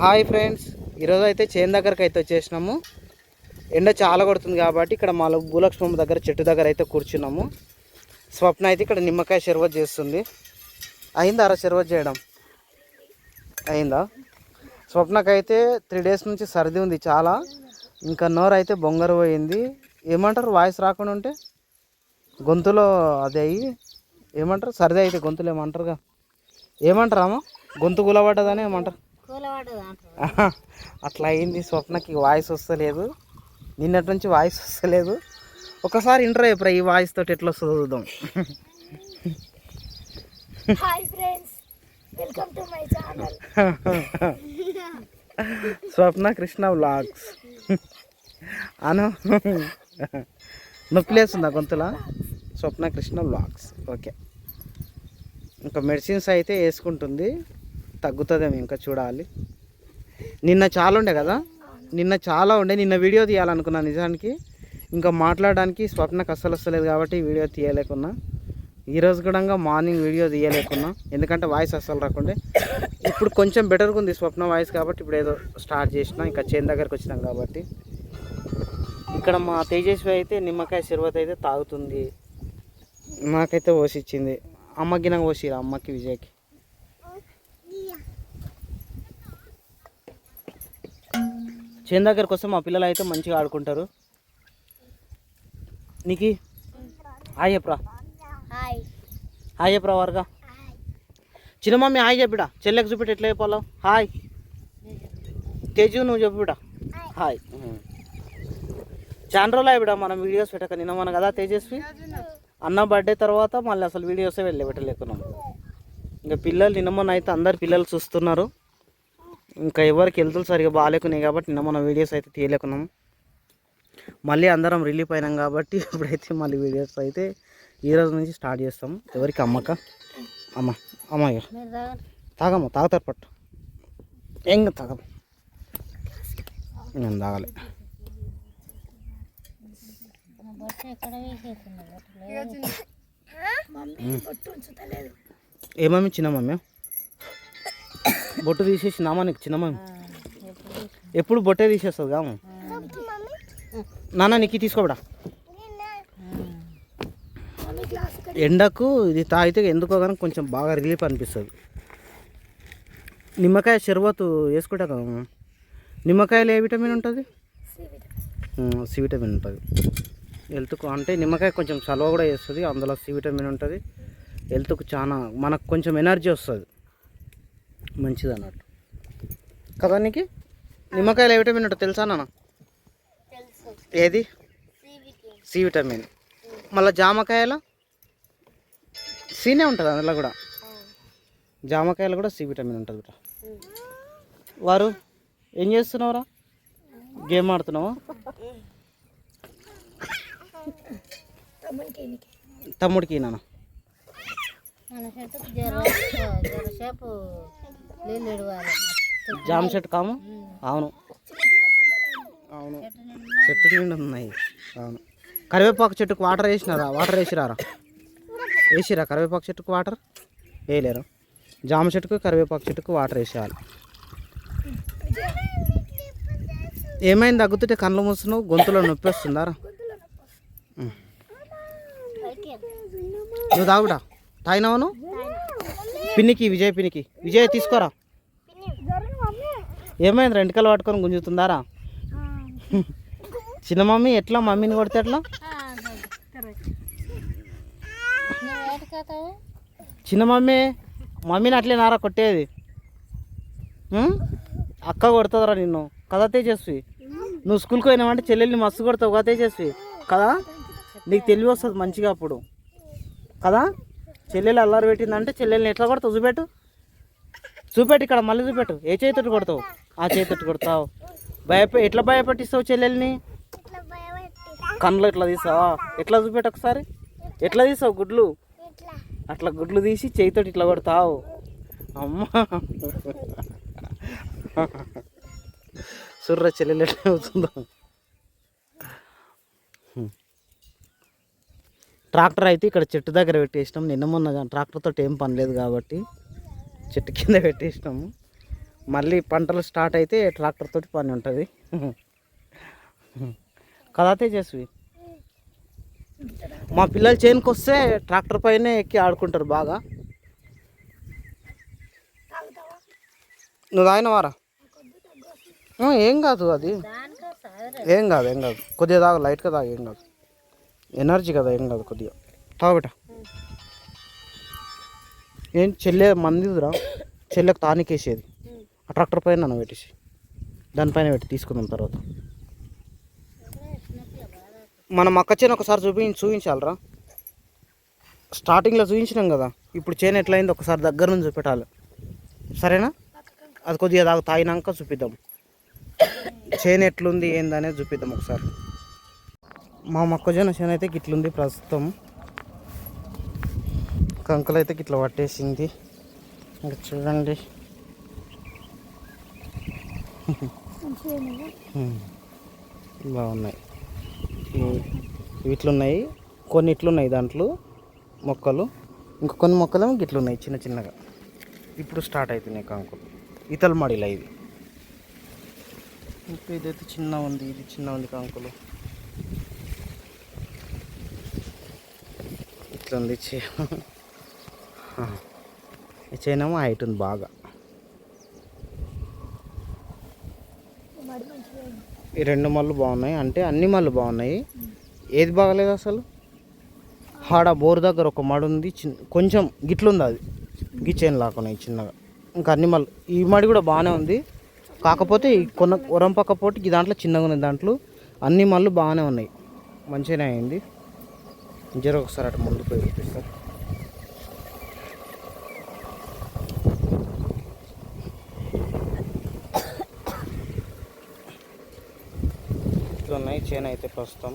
Hi friends ఈరోజు అయితే చేను దగ్గరకు అయితే వచ్చేసినాము. ఎండ చాలా కొడుతుంది కాబట్టి ఇక్కడ మా భూలక్ష్మమ్మ దగ్గర చెట్టు దగ్గర అయితే కూర్చున్నాము. స్వప్న అయితే ఇక్కడ నిమ్మకాయ షర్బత్ చేస్తుంది. అయిందా అర షర్బత్ చేయడం? అయిందా? స్వప్నకైతే త్రీ డేస్ నుంచి సర్ది ఉంది చాలా. ఇంకా నోరు అయితే బొంగరు పోయింది. ఏమంటారు వాయిస్ రాకుండా ఉంటే? గొంతులో అది అయ్యి ఏమంటారు? సర్ది అయితే గొంతులు ఏమంటారుగా అమ్మ? గొంతు గులబడ్డదని ఏమంటారు? అట్లా అయింది స్వప్నకి వాయిస్ వస్తలేదు. నిన్నటి నుంచి వాయిస్ వస్తలేదు. ఒకసారి ఇంటర్ అయిపోయి ఈ వాయిస్ తోటి ఎట్లా వస్తుందో చూద్దాం. Hi friends welcome to my channel Swapna Krishna vlogs అను నొప్పి లేస్తుందా గొంతులా? స్వప్న కృష్ణ వ్లాగ్స్ ఓకే ఇంకా మెడిసిన్స్ అయితే వేసుకుంటుంది. తగ్గుతుందేమో ఇంకా చూడాలి. నిన్న చాలా ఉండే కదా? నిన్న చాలా ఉండే. నిన్న వీడియో తీయాలనుకున్నా నిజానికి. ఇంకా మాట్లాడడానికి స్వప్నకు అస్సలు వస్తలేదు కాబట్టి వీడియో తీయలేకున్నా. ఈరోజు కూడా మార్నింగ్ వీడియో తీయలేకున్నా. ఎందుకంటే వాయిస్ అస్సలు రాకుండే. ఇప్పుడు కొంచెం బెటర్గా ఉంది స్వప్న వాయిస్ కాబట్టి ఇప్పుడు ఏదో స్టార్ట్ చేసిన ఇంకా చేను దగ్గరకు వచ్చినాం కాబట్టి. ఇక్కడ మా తేజస్వి అయితే నిమ్మకాయ శర్బత్ అయితే తాగుతుంది. నాకైతే పోసిచ్చింది అమ్మకి నాకు పోసిరా అమ్మకి విజయ్కి? చేను దగ్గరకు వస్తే మా పిల్లలు అయితే మంచిగా ఆడుకుంటారు. నీకు? హాయ్ చెప్పరా. హాయ్. చెప్పరా వారుగా? చిన్న మమ్మీ హాయ్ చెప్పిడా. చెల్లెకి చూపెట్టి ఎట్లా చెప్పాలో? హాయ్. తేజు నువ్వు చెప్పిడా? హాయ్. చాలా రోజులు అయిపోయా మనం వీడియోస్ పెట్టక నిన్న మన కదా తేజస్వి? అన్న బర్త్డే తర్వాత మళ్ళీ అసలు వీడియోసే వెళ్ళి పెట్టలేకున్నాం. ఇంకా పిల్లలు నిన్న మొన్న అయితే అందరు పిల్లలు చూస్తున్నారు. ఇంకా ఎవరికి హెల్తులు సరిగా బాగాలేకున్నాయి కాబట్టి నిన్న మన వీడియోస్ అయితే తీయలేకున్నాం. మళ్ళీ అందరం రిలీఫ్ అయినాం కాబట్టి ఇప్పుడైతే మళ్ళీ వీడియోస్ అయితే ఈ రోజు నుంచి స్టార్ట్ చేస్తాం. ఎవరికి అమ్మక అమ్మ అమ్మయ్య. తాగమ్మ తాగుతారు పట్టు. ఏం తాగం నేను తాగాలి. ఏమమ్మి చిన్న మమ్మీ? బొట్టు తీసేసి నామా నీకు చిన్న మమ్మీ ఎప్పుడు బొట్టే తీసేస్తుంది కాము? నాన్న నీకు తీసుకోబడా? ఎండకు ఇది తాగితే ఎందుకో కానీ కొంచెం బాగా రిలీఫ్ అనిపిస్తుంది. నిమ్మకాయ షర్బత్ వేసుకుంటా కదా మామ. నిమ్మకాయలో ఏ విటమిన్ ఉంటుంది? C vitamin. ఉంటుంది. హెల్త్కు అంటే నిమ్మకాయ కొంచెం చలవ కూడా చేస్తుంది అందులో సి విటమిన్ ఉంటుంది. హెల్త్కు చాలా మనకు కొంచెం ఎనర్జీ వస్తుంది. మంచిది అన్నట్టు కదా నీకు నిమ్మకాయలో ఏ విటమిన్ ఉంటుంది తెలుసా నాన్న ఏది సి విటమిన్ మళ్ళీ జామకాయలో సీనే ఉంటుంది అందులో కూడా జామకాయలు కూడా సి విటమిన్ ఉంటుంది బిడ్డ వారు ఏం చేస్తున్నావురా గేమ్ ఆడుతున్నావా తమ్ముడికి నాన్న జామ చెట్టు కాము? అవును. అవును. చెట్టు నిండా ఉన్నాయి. అవును. కరివేపాకు చెట్టుకు వాటర్ వేసినారా? వాటర్ వేసిరారా? వేసిరా? కరివేపాకు చెట్టుకు వాటర్? వేయలేరు? జామ చెట్టుకు కరివేపాకు చెట్టుకు వాటర్ వేసేయాలి. ఏమైంది? తగ్గుతుంటే కళ్ళు మూస్తున్నావు గొంతులో నొప్పి వస్తుందారా. నువ్వు తాగుడా? తాగినావు నువ్వు? పిన్నికి విజయ్ పిన్నికి. విజయ్ తీసుకోరా. ఏమైంది? రెండుకలు పట్టుకొని గుంజుతుందారా చిన్న మమ్మీ ఎట్లా? మమ్మీని కొడితే ఎట్లా? చిన్న మమ్మీ మమ్మీని అట్లే నారా కొట్టేది. అక్క కొడుతుందిరా నిన్ను. కదా తేజస్వి. నువ్వు స్కూల్కి పోయినావంటే చెల్లెల్ని మస్తు కొడతావు. కదా తేజస్వి. కదా? నీకు తెలివి వస్తుంది మంచిగా అప్పుడు. కదా? చెల్లెలు అల్లరి పెట్టిందంటే చెల్లెల్ని ఎట్లా కొడతావు? చూపెట్టు. చూపెట్టు ఇక్కడ మళ్ళీ చూపెట్టు. ఏ చేతితోటి కొడతావు? ఆ చేతితోటి కొడతావు. భయపె ఎట్లా భయపెట్టిస్తావు చెల్లెల్ని? కళ్ళు ఎట్లా తీసావా ఎట్లా చూపెట్టు ఒకసారి? ఎట్లా తీసావు గుడ్లు? అట్లా గుడ్లు తీసి చేయితోటి ఇట్లా కొడతావు. అమ్మా. సుర్ర చెల్లెలు ఎట్లా అవుతుందో. ట్రాక్టర్ అయితే ఇక్కడ చెట్టు దగ్గర పెట్టేసినాం. నిన్న మొన్న ట్రాక్టర్ తోటి ఏం పని లేదు కాబట్టి చెట్టు కింద పెట్టేసినాము. మళ్ళీ పంటలు స్టార్ట్ అయితే ట్రాక్టర్ తోటి పని ఉంటుంది. కదా తేజస్వి? మా పిల్లలు చేనుకి వస్తే ట్రాక్టర్ పైనే ఎక్కి ఆడుకుంటారు బాగా. నువ్వు తాగినవారా ఏం కాదు అది. ఏం కాదు ఏం కాదు. కొద్దిగా తాగు లైట్గా తాగు ఏం కాదు. ఎనర్జీ కదా ఏం కాదు కొద్దిగా. తాగబెట ఏం చెల్లె మందిదిరా చెల్లెకు తానికేసేది ఆ ట్రాక్టర్ పైన నన్ను పెట్టేసి దానిపైన పెట్టి తీసుకుందాం తర్వాత. మనం అక్క చేను ఒకసారి చూపించి చూపించాలరా. స్టార్టింగ్లో చూపించినాం కదా ఇప్పుడు చేను ఎట్లయింది ఒకసారి దగ్గర నుంచి చూపెట్టాలి. సరేనా? అది కొద్దిగా దాకా తాగినాక చూపిద్దాం. చేను ఎట్లుంది ఏందనేది చూపిద్దాం ఒకసారి. మా మొక్కజొన్న చేను అయితే గిట్లుంది ప్రస్తుతం. కంకులు అయితే గిట్ల పట్టేసింది. ఇంకా చూడండి. బాగున్నాయి. ఇట్లున్నాయి. కొన్ని ఇట్లున్నాయి దాంట్లో మొక్కలు. ఇంకా కొన్ని మొక్కలు గిట్లున్నాయి చిన్న చిన్నగా. ఇప్పుడు స్టార్ట్ అవుతున్నాయి కంకులు. ఈతల మడిలా ఇది ఇంకా ఇదైతే చిన్న ఉంది. ఇది చిన్న ఉంది కంకులు. ఇట్లుంది. చే ఈ చేనేమో హైట్ ఉంది బాగా. ఈ రెండు మళ్ళు బాగున్నాయి. అంటే అన్ని మళ్ళు బాగున్నాయి. ఏది బాగలేదు అసలు? ఆడ బోర్ దగ్గర ఒక మడి ఉంది. చిన్న కొంచెం గిట్లుంది అది. గిచ్చేను లాక్కున్నాయి చిన్నగా. ఇంకా అన్ని మళ్ళు ఈ మడి కూడా బాగానే ఉంది. కాకపోతే కొన్న ఉరం పక్క పోటీ ఈ దాంట్లో చిన్నగా ఉంది దాంట్లో. అన్ని మళ్ళు బాగానే ఉన్నాయి. మంచిగానే అయింది. జర ఒకసారి అటు ముందుకు పోయి చూపిస్తా. ఇట్లా ఉన్నాయి చేను అయితే ప్రస్తుతం.